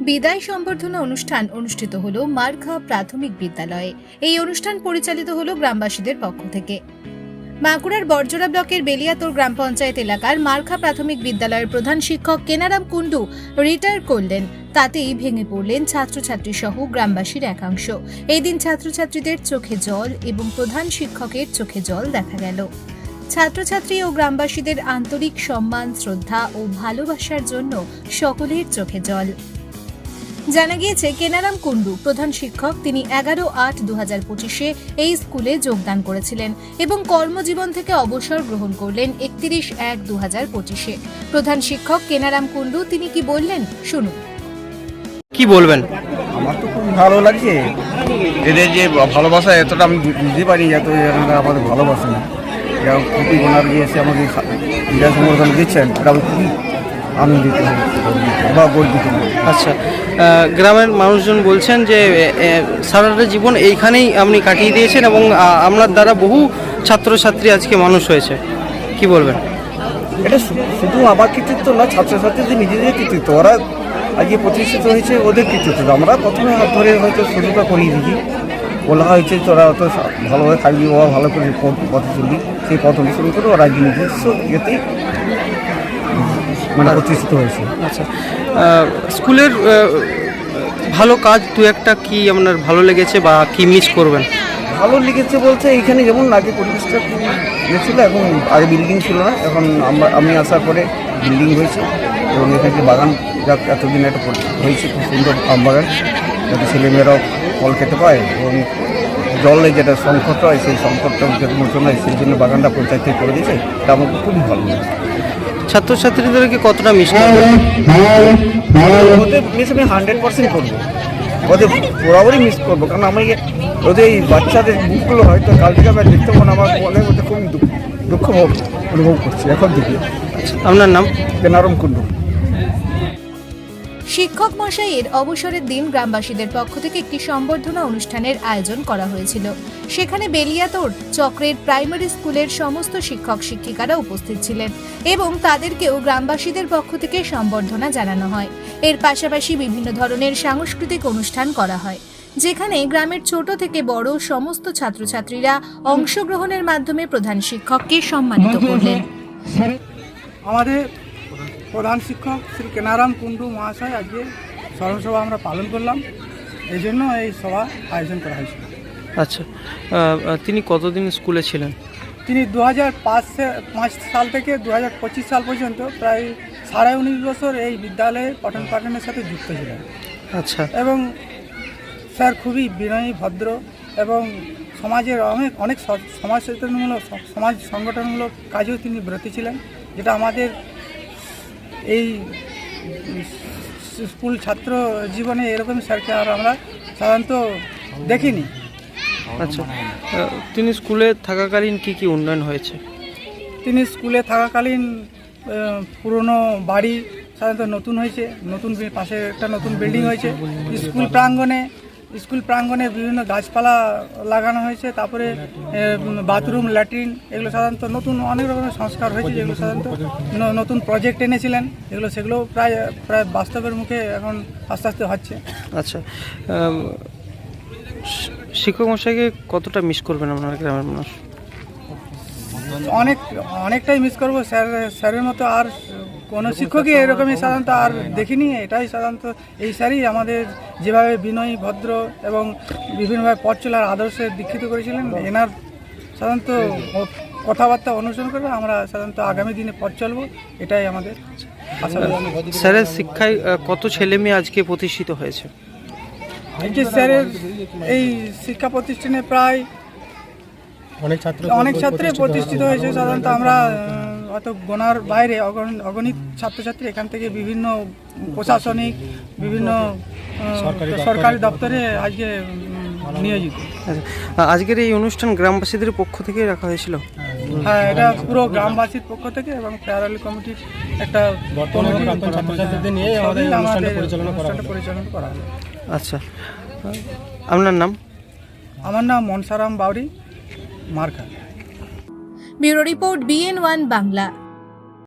বিদায় সম্বর্ধনা অনুষ্ঠান অনুষ্ঠিত হলো মারখা প্রাথমিক বিদ্যালয়ে। এই অনুষ্ঠান পরিচালিত হলো গ্রামবাসীদের পক্ষ থেকে। বাঁকুড়ার বর্জরা ব্লকের বেলিয়াতোর গ্রাম পঞ্চায়েত এলাকার মারখা প্রাথমিক বিদ্যালয়ের প্রধান শিক্ষক কেনারাম কুন্ডু রিটায়ার করলেন। তাতেই ভেঙে পড়লেন ছাত্রছাত্রী সহ গ্রামবাসীর একাংশ। এই দিন ছাত্রছাত্রীদের চোখে জল এবং প্রধান শিক্ষকের চোখে জল দেখা গেল। ছাত্রছাত্রী ও গ্রামবাসীদের আন্তরিক সম্মান, শ্রদ্ধা ও ভালোবাসার জন্য সকলের চোখে জল। জানা গিয়েছে কেনারাম কুণ্ডু প্রধান শিক্ষক তিনি এগারো আট দু হাজার পঁচিশে এই স্কুলে যোগদান করেছিলেন এবং কর্মজীবন থেকে অবসর গ্রহণ করলেন একত্রিশ এক দু হাজার পঁচিশে। প্রধান শিক্ষক কেনারাম কুণ্ডু তিনি কি বললেন? শুনুন। কি বলবেন? আমার তো খুব ভালো লাগছে। এদের যে ভালোবাসা এতটা আমি বুঝতে পারি এত এনারা আমাদের ভালোবাসেন এরা খুবই ওনার এসে আমাকে সা- বিদায় দিচ্ছেন এটা আমি খুবই আনন্দিত বা গর্বিত আচ্ছা গ্রামের মানুষজন বলছেন যে সারাটা জীবন এইখানেই আপনি কাটিয়ে দিয়েছেন এবং আপনার দ্বারা বহু ছাত্রছাত্রী আজকে মানুষ হয়েছে। কি বলবেন? এটা শুধু আমার কৃতিত্ব না ছাত্রছাত্রীদের নিজেদের কৃতিত্ব। ওরা আজকে প্রতিষ্ঠিত হয়েছে ওদের কৃতিত্ব। আমরা প্রথমে হাত ধরে হয়তো শুরুটা করিয়ে দিচ্ছি বলা হয়েছে তোরা অত ভালোভাবে থাকবি ওরা ভালো করে পথ চলবি। সেই পথ অনুসরণ করে ওরা নিজস্ব ইয়েতেই মানে প্রতিষ্ঠিত হয়েছে। আচ্ছা। স্কুলের ভালো কাজ দু একটা কি আপনার ভালো লেগেছে বা কি মিস করবেন? ভালো লেগেছে বলতে এখানে যেমন আগে পরিবেশটা খুব ইয়ে ছিল এখন আগে বিল্ডিং ছিল না এখন আমরা আমি আসার পরে বিল্ডিং হয়েছে এবং এখানে বাগান যা এতদিন একটা হয়েছে খুব সুন্দর আম বাগান যাতে ছেলেমেয়েরাও ফল খেতে পায় এবং জলে যেটা সংকট হয় সেই সংকটটা মোচন হয় সেই জন্য বাগানটা পঞ্চায়েত থেকে করে দিয়েছে তা আমাকে খুবই ভালো লাগে ছাত্রছাত্রীদেরকে কতটা মিস করবেন ওদের মিস আমি হান্ড্রেড পার্সেন্ট করব। ওদের বরাবরই মিস করব কারণ আমি ওদের এই বাচ্চাদের বুকগুলো হয়তো কাল থেকে আমি দেখতে পাবো আমার বলে ওদের খুব দুঃখ অনুভব করছি এখন থেকে। আপনার নাম? বেনারম কুণ্ডু। শিক্ষক মশাইয়ের অবসরের দিন গ্রামবাসীদের পক্ষ থেকে একটি সম্বর্ধনা অনুষ্ঠানের আয়োজন করা হয়েছিল। সেখানে বেলিয়াতোর চক্রের প্রাইমারি স্কুলের সমস্ত শিক্ষক শিক্ষিকারা উপস্থিত ছিলেন এবং তাদেরকেও গ্রামবাসীদের পক্ষ থেকে সম্বর্ধনা জানানো হয়। এর পাশাপাশি বিভিন্ন ধরনের সাংস্কৃতিক অনুষ্ঠান করা হয়, যেখানে গ্রামের ছোট থেকে বড় সমস্ত ছাত্রছাত্রীরা অংশগ্রহণের মাধ্যমে প্রধান শিক্ষককে সম্মানিত করলেন। আমাদের প্রধান শিক্ষক শ্রী কেনারাম কুণ্ডু মহাশয় আজকে স্মরণসভা আমরা পালন করলাম। এই জন্য এই সভা আয়োজন করা হয়েছিল আচ্ছা তিনি কতদিন স্কুলে ছিলেন? তিনি দু হাজার পাঁচ সাল থেকে দু হাজার পঁচিশ সাল পর্যন্ত প্রায় সাড়ে উনিশ বছর এই বিদ্যালয়ে পঠন পাঠনের সাথে যুক্ত ছিলেন। আচ্ছা। এবং স্যার খুবই বিনয়ী ভদ্র এবং সমাজের অনেক অনেক সমাজ সচেতনমূলক সমাজ সংগঠনমূলক কাজেও তিনি ব্রতী ছিলেন যেটা আমাদের এই স্কুল ছাত্র জীবনে এরকম স্যারকে আর আমরা সাধারণত দেখিনি। আচ্ছা তিনি স্কুলে থাকাকালীন কি কি উন্নয়ন হয়েছে? তিনি স্কুলে থাকাকালীন পুরনো বাড়ি সাধারণত নতুন হয়েছে নতুন পাশে একটা নতুন বিল্ডিং হয়েছে স্কুল প্রাঙ্গণে স্কুল প্রাঙ্গণে বিভিন্ন গাছপালা লাগানো হয়েছে তারপরে বাথরুম ল্যাট্রিন এগুলো সাধারণত নতুন অনেক রকমের সংস্কার হয়েছে যেগুলো সাধারণত নতুন প্রজেক্ট এনেছিলেন এগুলো সেগুলো প্রায় প্রায় বাস্তবের মুখে এখন আস্তে আস্তে হচ্ছে। আচ্ছা শিক্ষক মশাইকে কতটা মিস করবেন আপনার গ্রামের মানুষ? অনেক অনেকটাই মিস করব। স্যার স্যারের মতো আর কোনো শিক্ষকই এরকমই সাধারণত আর দেখিনি এটাই সাধারণত এই স্যারই আমাদের যেভাবে বিনয়ী ভদ্র এবং বিভিন্নভাবে পথ চলার আদর্শে দীক্ষিত করেছিলেন এনার সাধারণত কথাবার্তা অনুসরণ করে আমরা সাধারণত আগামী দিনে পথ চলবো এটাই আমাদের স্যারের শিক্ষায় কত ছেলে মেয়ে আজকে প্রতিষ্ঠিত হয়েছে? এই যে স্যারের এই শিক্ষা প্রতিষ্ঠানে প্রায় অনেক ছাত্র অনেক ছাত্রী প্রতিষ্ঠিত হয়েছে সাধারণত আমরা হয়তো গোনার বাইরে অগণ- অগণিত ছাত্রছাত্রী এখান থেকে বিভিন্ন প্রশাসনিক বিভিন্ন সরকারি দপ্তরে। আজকে নিয়োজিত। আচ্ছা, আজকের এই অনুষ্ঠান গ্রামবাসীদের পক্ষ থেকে রাখা হয়েছিল? হ্যাঁ এটা পুরো গ্রামবাসীর পক্ষ থেকে এবং প্যারালি কমিটির একটা ছাত্রছাত্রীদের নিয়ে আমাদের পরিচালনা করা হবে আচ্ছা আপনার নাম? আমার নাম মনসারাম বাউরি মার্কা। Bureau report BN one Bangla.